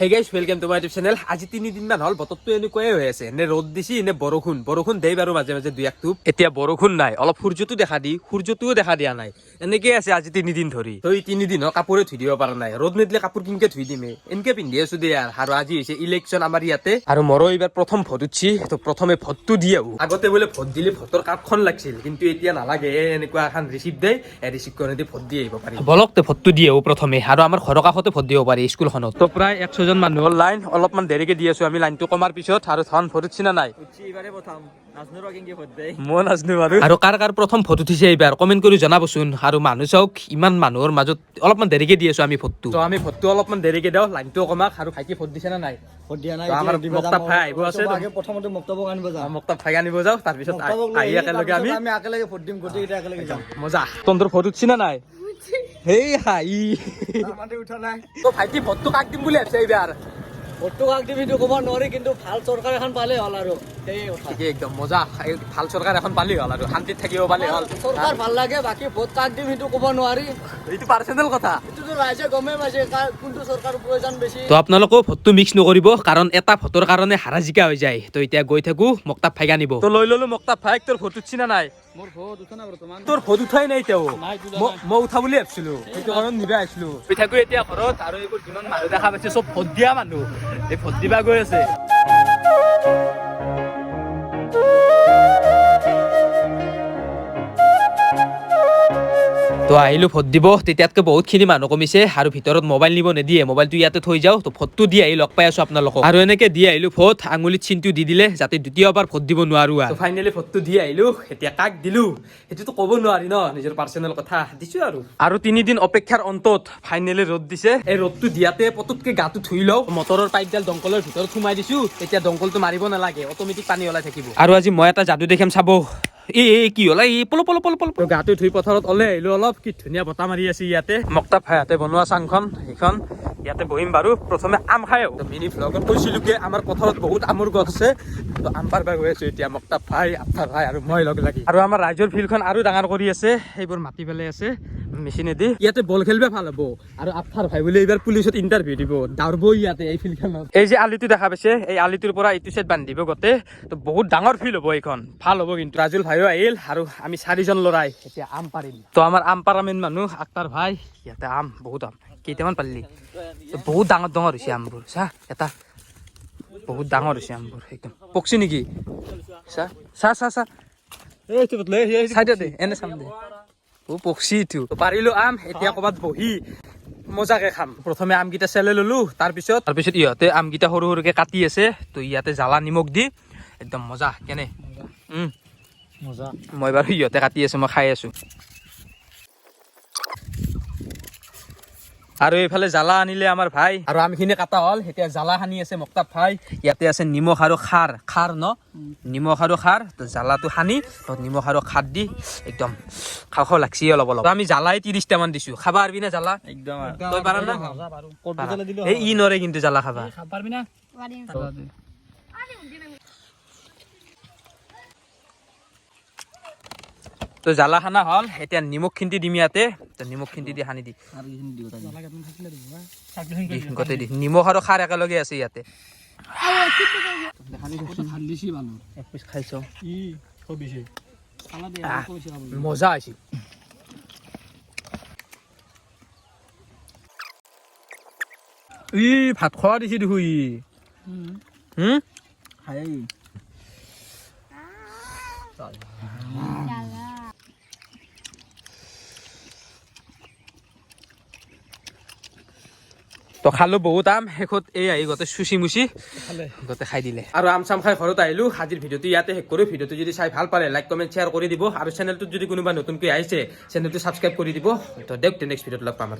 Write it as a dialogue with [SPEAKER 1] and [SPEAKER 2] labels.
[SPEAKER 1] Hey guys welcome to my YouTube channel আজি তিনিদিনমান হ'ল বতৰটো এনেকুৱাই হৈ আছে। নে ৰ'দ দিছি নে বৰষুণ। বৰষুণ দেই বাৰু মাজে মাজে দুই এক টোপ। এতিয়া বৰষুণ নাই অলপ সূৰ্যটো দেখা দি সূৰ্যটোও দেখা দিয়া নাই। এনেকে আছে আজি তিনিদিন ধৰি। তই তিনিদিন হ'ল কাপোৰে ধুই দিব পৰা নাই। ৰ'দ নিদিলে কাপোৰ কেনেকে ধুই দিমে এনেকে পিন্ধি আছো দে আৰু আৰু আজি হৈছে ইলেকশ্যন আমাৰ ইয়াতে। আৰু মোৰো এইবাৰ প্ৰথম ভোট উঠছি। তো প্ৰথমে ভোটটো দি আহো। আগতে বোলে ভোট দিলে ভোটৰ কাৰ্ডখন লাগিছিল। কিন্তু এতিয়া নালাগে। এ এনেকুৱা এখন ৰিচিপ্ট দেই। এই ৰিচিপ্ট ভোট দি আহিব পাৰি। বলক তে ভোটটো দি আহো প্ৰথমে। আৰু আমাৰ ঘৰৰ কাষতে ভোট দিব পাৰি স্কুলখনত। তো প্ৰায় একশজন মানুহৰ লাইন অলপমান দেৰিকে দি আছো আমি লাইনটো কমাৰ পিছত আৰু ধন ভোট উঠছি না নাই মই নাজনো বাৰু আৰু কাৰ কাৰ প্ৰথম ভোট উঠিছে এইবাৰ কমেণ্ট কৰি জনাবচোন। আৰু মানুহ চাওক ইমান মানুহৰ মাজত অলপমান দেৰিকে দি আছো আমি ভোটটো তো আমি ভোটটো অলপমান দেৰিকে দিওঁ লাইনটো কমাক। আৰু ভাইটি ভোট দিছে না নাই?
[SPEAKER 2] ভোট দিয়া নাই
[SPEAKER 1] আমাৰ মক্তাব ভাই আহিব আছে
[SPEAKER 2] প্ৰথমতে মক্তাবক আনিব যাম
[SPEAKER 1] মোক ভাই আনিব যাওঁ তাৰপিছত আহি একেলগে আমি
[SPEAKER 2] একেলগে ভোট দিম গোটেইকেইটা একেলগে যাম
[SPEAKER 1] মজা। তন্দৰ ভোট উঠছি না নাই? Hey hi.
[SPEAKER 2] আমাৰতে উঠা নাই
[SPEAKER 1] তো ভাইটি ভোটটো কাক দিম বুলি ভাবছে এইবাৰ?
[SPEAKER 2] ভোটটো কাক দিবি সেইটো ক'ব নোৱাৰি কিন্তু ভালো চৰকাৰ এখন পালে হ'ল আৰু। সেই কথা।
[SPEAKER 1] একদম মজা। এই ভালো চৰকাৰ এখন পালি হ'ল আৰু শান্তিত থাকিব পালি হ'ল।
[SPEAKER 2] চৰকাৰ ভালো লাগে বাকী ভোট কাক দিম সেইটো ক'ব নোৱাৰি।
[SPEAKER 1] এইটো পাৰ্চনেল কথা।
[SPEAKER 2] এইটোতো ৰাইজে গমেই পাইছে কাৰ কোনটো চৰকাৰৰ প্ৰয়োজন বেছি।
[SPEAKER 1] তো আপোনালোকেও ভোটটো মিক্স নকৰিব কাৰণ এটা ভোটৰ কাৰণে হাৰা জিকা হৈ যায়। তো এতিয়া গৈ থাকো মক্তাব ভাইক আনিব। তো লৈ ললো মক্তাব ভাইক তোৰ ভোট উঠছি না নাই। তোৰ ভোট উঠাই নাই তেও। মই উঠা বুলি ভাবিছিলো সেইটো কাৰণ নিবা আহিছিলো গৈ এতিয়া ঘৰত আৰু এইবোৰ যিমান মানুহ দেখা পাইছে চব ভোট দিয়া মানুহ। এই ভোট দিবা গৈ আছে। তো আহিলো ভোট দিব। তেতিয়াতকৈ বহুতখিনি মানুহ কমিছে আৰু ভিতৰত মোবাইল নিব নিদিয়ে। মোবাইলটো ইয়াতে থৈ যাওঁ তো ভোটটো দি আহি লগ পাই আছো আপোনালোকক। আৰু এনেকে দি আহিলো ভোট আঙুলিত চিনটো দি দিলে যাতে দ্বিতীয়বাৰ ভোট দিব নোৱাৰো ফাইনেলি ভোটটো দি আহিলো এতিয়া কাক দিলো? সেইটোতো ক'ব নোৱাৰি ন নিজৰ পাৰ্চনেল কথা। দিছো আৰু। আৰু তিনিদিন অপেক্ষাৰ অন্তত ফাইনেলি ৰ'দ দিছে। এই ৰ'দটো দিয়াতে পটককে গাটো ধুই লওঁ। মটৰৰ পাইপডাল দংকলৰ ভিতৰত সোমাই দিছো। এতিয়া দংকলটো মাৰিব নালাগে অট'মেটিক পানী ওলাই থাকিব। আৰু আজি মই এটা যাদু দেখাম চাব। এই কি হ'ল? এই পল পল পল পল গাটো ধুই পথাৰত ওলাই আহিলোঁ অলপ কি ধুনীয়া বতাহ মাৰি আছে ইয়াতে। মক্তাব ভাইহাতে বনোৱা চাংখন সেইখন। ইয়াতে বহিম বাৰু প্ৰথমে আম খাই আহোঁ। মিনি ভ্লগত কৈছিলো কি আমাৰ পথাৰত বহুত আমৰ গছ আছে। তো আম পাৰবা গৈ আছোঁ এতিয়া মক্তাব ভাই আফতাৰ ভাই আৰু মই লগ লাগি। আৰু আমাৰ ৰাইজৰ ফিল্ডখন আৰু ডাঙৰ কৰি আছে সেইবোৰ মাতি পেলাই আছে। মেচিনেদি ইয়াতে বল খেলিব ভালো হ'ব। আৰু আফতাৰ ভাই বুলি এইবাৰ পুলিচত ইণ্টাৰভিউ দিব। দাউৰব ইয়াতে এই ফিল্ডখনত এই যে আলিটো দেখা পাইছে এই আলিটোৰ পৰা এইটো চাইড বান্ধিব গোটেই। তো বহুত ডাঙৰ ফিল্ড হ'ব এইখন। ভালো হ'ব কিন্তু। ৰাজুল ভাইও আহিল আৰু আমি চাৰিজন ল'ৰাই এতিয়া আম পাৰিম। তো আমাৰ আম পাৰা মেইন মানুহ আক্তাৰ ভাই। ইয়াতে আম বহুত আম। কেইটামান পাৰিলি বহুত ডাঙৰ ডাঙৰ হৈছে আমবোৰ। চা এটা। বহুত ডাঙৰ হৈছে আমবোৰ একদম। পকছি নেকি? চা চা চা চা। এনে চাম দে। ও পকছিটো পাৰিলোঁ আম এতিয়া ক'ৰবাত বহি মজাকে খাম। প্ৰথমে আমকেইটা চেলে ললোঁ তাৰপিছত তাৰপিছত ইহঁতে আমকেইটা সৰু সৰুকৈ কাটি আছে তো ইয়াতে জ্বালা নিমখ দি একদম মজা কেনে?
[SPEAKER 2] মজা।
[SPEAKER 1] মই বাৰু ইহঁতে কাটি আছোঁ মই খাই আছো। আৰু এইফালে জ্বালা আনিলে আমাৰ ভাই। আৰু আমখিনি কাটা হ'ল। এতিয়া জ্বালা সানি আছে মক্তাব ভাই। ইয়াতে আছে নিমখ আৰু খাৰ। খাৰ ন? নিমখ আৰু খাৰ। তো জ্বালাটো সানি তো নিমখ আৰু খাৰ দি একদম খাওঁ খাওঁ লাগছি অলপ অলপ। আমি জ্বালাই ত্ৰিছটামান দিছো। খাবা পাৰবি না জ্বালা?
[SPEAKER 2] একদম
[SPEAKER 1] তই পাৰা না? এই ই নৰে কিন্তু জ্বালা খাবা
[SPEAKER 2] পাৰবি না
[SPEAKER 1] তো জ্বালা খানা হ'ল এতিয়া নিমখ খিন্তি দিম ইয়াতে। তো নিমখ খিন্তি দি সানি দি। গোটেই দি। নিমখ আৰু খাৰ একেলগে আছে ইয়াতে। মজা হৈছে। ই ভাত খোৱা দিছে দেখো ই। হুম?
[SPEAKER 2] খাই
[SPEAKER 1] তো খালো বহুত আম শেষত এই আহি গোটেই চুচি মুচি গোটেই খাই দিলে। আৰু আম চাম খাই ঘৰত আহিলো আজিৰ ভিডিঅ'টো ইয়াতে শেষ কৰো। ভিডিঅ'টো যদি চাই ভালো পালে লাইক কমেণ্ট শ্বেয়াৰ কৰি দিব। আৰু চেনেলটোত যদি কোনোবা নতুনকৈ আহিছে চেনেলটো ছাবস্ক্ৰাইব কৰি দিব। তো দিয়ক নেক্সট ভিডিঅ'ত লগ পাম আৰু।